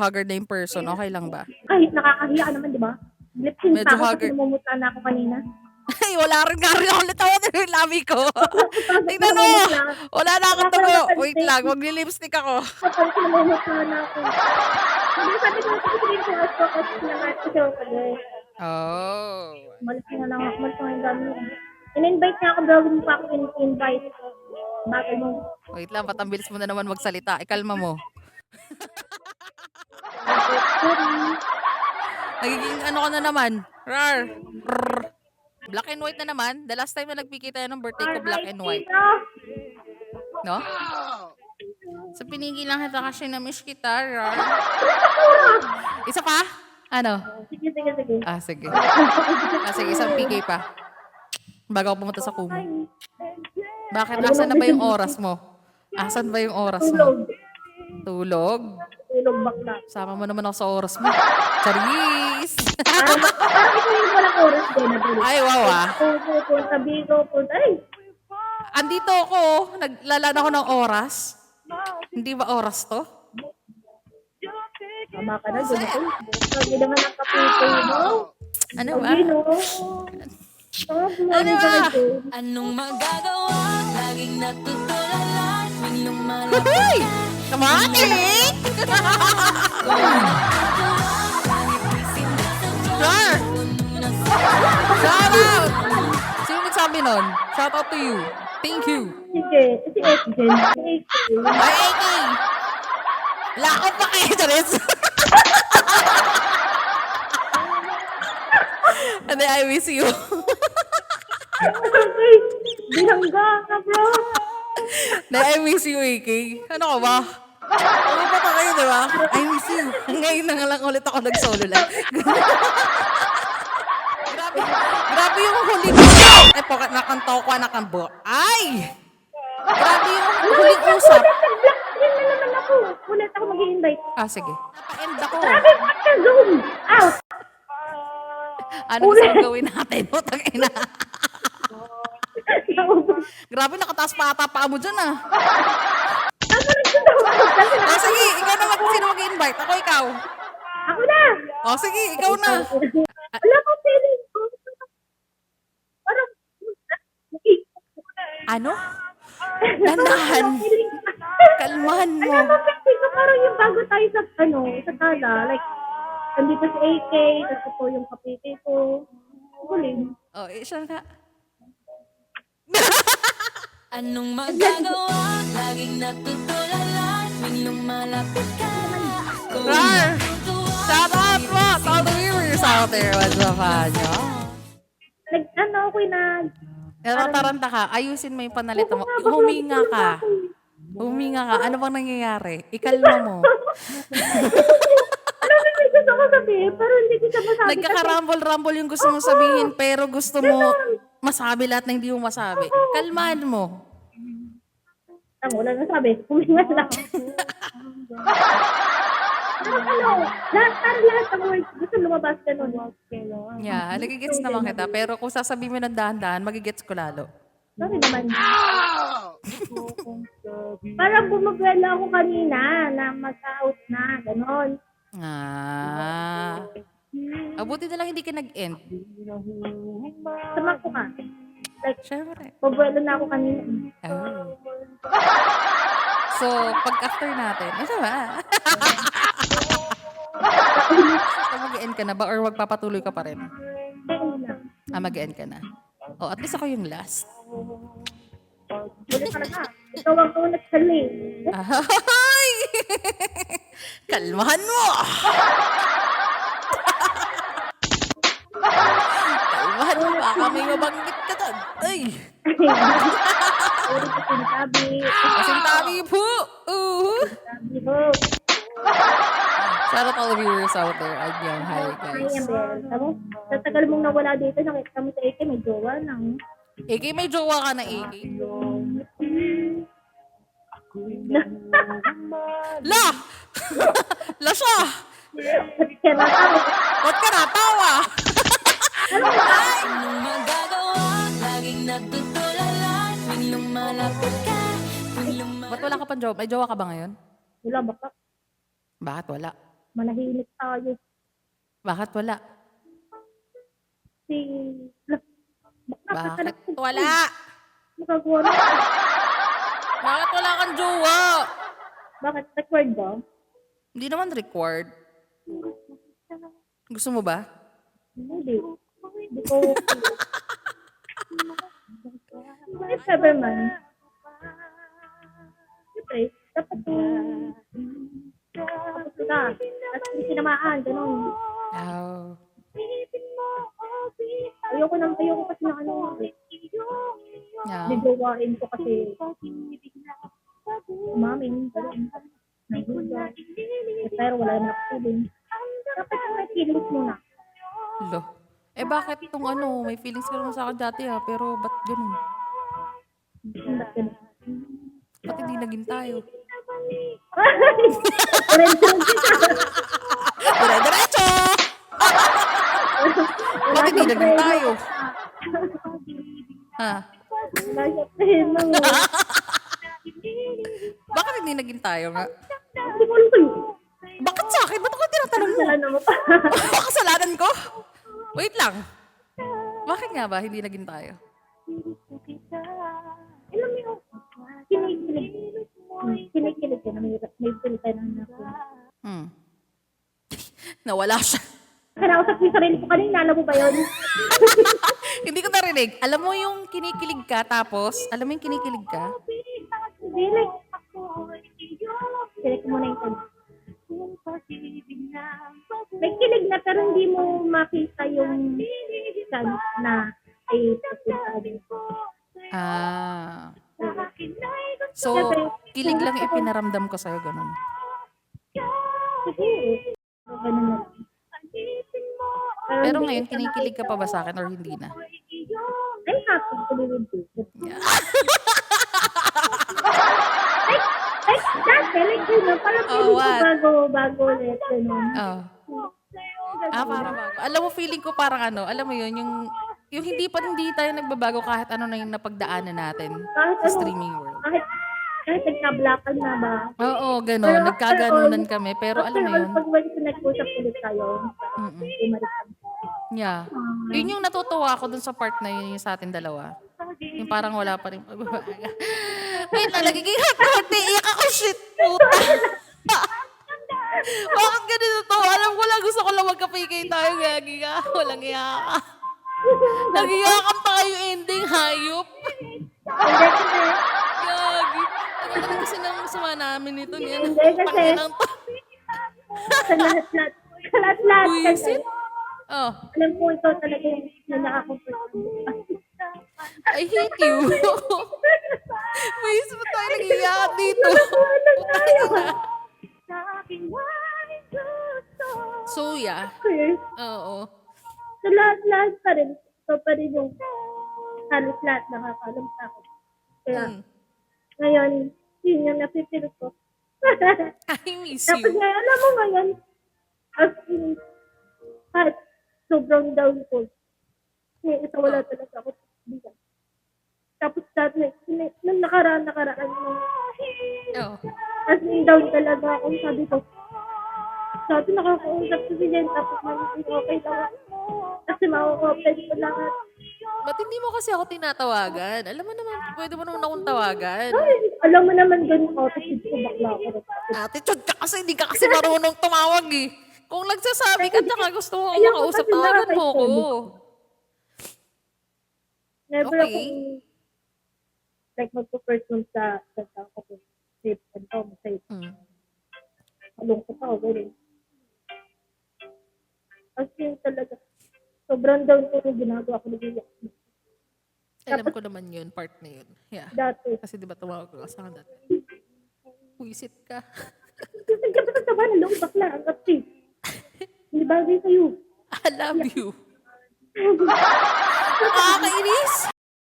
haggard na yung person, okay lang ba? Kahit nakakahiya ka naman, di ba? Lip sync Medyo ako haggard. kasi namumuta na ako kanina. Ay, wala rin nga rin ako natawa na yung labi ko. Tingnan mo! Wala na akong tumo. Wait lang, magli-lipstick ako. Kapag namumuta na ako. Hindi, sabi ko, sige, sige, ako kasi naman kasi ako pala. Oh. Malis na lang ako, malis na yung gamit. In-invite niya ako, gawin mo pa ako in-invite. Bakit mo? Wait lang, patabilis mo na naman magsalita. Ikalma mo. Nagiging ano ka na naman? Rar. Rrr. Black and white na naman. The last time na nagpikita yan ng birthday ko, black and white. No? Sa pinigil lang kita kasi na-miss kita, Rar. Isa pa? Ano? Sige, sige, sige. Ah, sige. Ah, sige, isang PK pa. Bago ako pumunta sa Kumu. Bakit? Asan na ba yung oras mo? Asan ba yung oras mo? Tulog. Tulog? Bakla. Sama mo naman ako sa oras mo. Charis! Parang, parang ito yung walang oras din na tulog. Ay, wow ah. Punta, punta, bigo, punta. Ay, Andito ako. Naglalaan ako ng oras. Hindi ba oras to? tama ka na, doon ako. Sabi naman ang kapitin mo. Ano ba? Sabi, no? Ano ba? Anong magagawa? Laging natutulala Tuwing lumalabas Hoy! Kamati! Sir! Shout out! Sino nagsabi nun? Shout out to you. Thank you. Sige, si Edgen. Si Edgen. Ay, Amy! Lakot pa kayo, Charis! Hindi, I miss you. Bilangga ka, bro. Hindi, I miss you, AK. Ano ka ba? Ano pa pa kayo, di ba? I miss you. Ngayon na nga lang ulit ako nag-solo lang. grabe, grabe yung huli ko. Ay, po, nakantaw ko, nakambo. Ay! Grabe yung huling usap. Na naman ako. Ulit ako. Ah, sige. Napa-end ako. Grabe, ba't ka zoom? Out. Ano gusto gawin natin? Putang ina. Grabe, nakataas pa ata paa mo dyan ah. O sige, ikaw na mag sino mag-invite. Ako ikaw. Ako na. O sige, ikaw na. Wala ko feeling ko. Parang, Ano? Dandahan. Kalmahan mo. Alam mo, feeling ko parang yung bago tayo sa, ano, sa tala. Like, andito si AK, tapos po yung kapite ko. Huling. O, eh, siya na. Anong magagawa? Laging natutulala Rar! Shout out po to all the viewers out there. What's up, Anyo? Nag, ano, ako na, Natataranta ka. Ayusin mo yung panalita mo. Huminga ka. Huminga ka. Ano bang nangyayari? Ikalma mo. ano na may gusto ko sabihin, pero hindi ko siya masabi. Nagkakarambol-rambol yung gusto mong sabihin, pero gusto mo masabi lahat na hindi mo masabi. Kalmahan mo. Ang wala na sabi, huminga lang. Parang ano, lahat, parang lahat ng words, gusto lumabas ka nun. Yeah, nagigets naman kita. Pero kung sasabihin mo ng dahan-dahan, magigets ko lalo. Sorry naman. parang bumagwela ako kanina na mag-out na, ganon. Ah. Abuti na lang hindi ka nag-end. Sama ko ka. Like, Siyempre. bumagwela na ako kanina. Oh. So, pag after natin, ano ba? so, mag-end ka na ba or magpapatuloy ka pa rin? Ah, mag-end ka na. Oh, at least ako yung last. Wala talaga. Ikaw ang unat sa. Ay! Kalmahan mo! Kalmahan mo, baka may mabanggit ka doon. Ay! Puro ko sinasabi. Kasing tabi po! Uh! Sabi ko, Shout out all viewers out there. Anyong, hi guys. Ambel. Tamo, sa tagal mong nawala dito, nakita mo sa AK, may jowa nang. AK, may jowa ka na, AK. La! La siya! Kaya na ako. Ba't ka natawa? Pang jowa? May jowa ka ba ngayon? Wala baka. Bakit wala? manahimik tayo. Bakit wala? Si... Bakit wala? Nakagawa na. Bakit wala kang jowa? Bakit? Record ba? Hindi naman required. Gusto mo ba? Hindi. Hindi ko... If ever man. Siyempre, dapat yung... Tapos ka. Tapos hindi tinamaan. Ganun. Oh. Ayoko nang ayoko kasi na ano. Yeah. Bigawain ko kasi umamin. Ganun. Pero wala na feeling. Dapat yung may feelings muna. Lo. Eh bakit itong ano, may feelings ka naman sa akin dati ha, pero ba't ganun? Ba't ganun? Ba't hindi naging tayo? Dire-diretso! Ba't hindi naging tayo? Ha? Bakit hindi naging tayo nga? Bakit sa akin? Ba't ako tinatanong mo? Pa. Kasalanan ko? Wait lang. Bakit nga ba hindi naging tayo? Kinikilig ka na may, filter na naku. Hmm. Nawala siya. Kanausap ko yung sarili ko kanina, alam mo ba yun? hindi ko narinig. Alam mo yung kinikilig ka tapos, alam mo yung kinikilig ka? Hindi, like, Kilig mo na yung. May kilig na pero hindi mo makita yung chance na ay Ah. So, kilig lang ipinaramdam ko sa'yo, ganun. Ganun na. Pero ngayon, ko kinikilig ka pa ba sa akin or hindi na? I'm happy to be with you. like, like, dati, like, know, parang Oh, feeling ko what? bago, bago ulit, ganun. Oh. Ah, parang bago. Alam mo, feeling ko parang ano, alam mo yun, yung, yung hindi pa hindi tayo nagbabago kahit ano na yung napagdaanan natin Kahit sa ano, streaming world. kahit, kahit nagka-blackan na ba? Oo, Pero gano'n. after Nagkaganunan all- kami. Pero alam mo all, yun, Pag when nag-usap ulit tayo, Mm-mm. yeah. Ah, Yun yung natutuwa ako dun sa part na yun yung sa atin dalawa. Yung parang wala pa rin. Wait lang, nagiging hot iyak ako, shit, puta. Bakit ganito to? Alam ko lang, gusto ko lang magka-PK tayo, gagi ka. Walang iya ka. Nagiyakan pa kayo ending, hayop. Hindi naman kasi nang masama namin ito niyan? Hindi, kasi- sa lahat-lahat, sa lahat-lahat kasi, Buisit. Oh, alam ko ito talaga yung na nakaka-comfort. I hate you. Buisit mo tayo nagiyakan dito. So, yeah. Okay. Oo. Sa lahat-lahat pa rin, ito pa rin yung halos lahat nakakalam sa akin. Kaya, Mm. ngayon, yun yung napipil ko. I miss Tapos you. ngayon, alam mo ngayon, as in, kahit sobrang down ko, ngayon, ito wala talaga ako bigat. Tapos dati, na- nung nakaraan, nakaraan, nung Oh. as in down talaga ako, sabi ko, sabi nakakausap ko si Jen, tapos magiging okay lang. Kasi ma-open ko lahat. Ba't hindi mo kasi ako tinatawagan? Alam mo naman, pwede mo naman akong tawagan. Ay, alam mo naman ganun attitude ko, bakla ako. Attitude ka kasi, hindi ka kasi marunong tumawag eh. Kung nagsasabi ka, tsaka gusto mo akong Ayoko makausap, kasi tawagan mo ako. Never Okay. ako, like, magpo-first month sa, sa tao ko. Safe, ano, safe. Mm. Malungkot ako, ganun. As in, talaga, sobrang down ko yung ginagawa ko nag Alam ko naman yun, part na yun. Yeah. Dati. Kasi di ba tumawag ko sa akin dati? Puisit ka. Kasi ka pa sa taba ng loob, bakla, ang kapsi. Hindi bagay sa'yo. I love you. Nakakainis.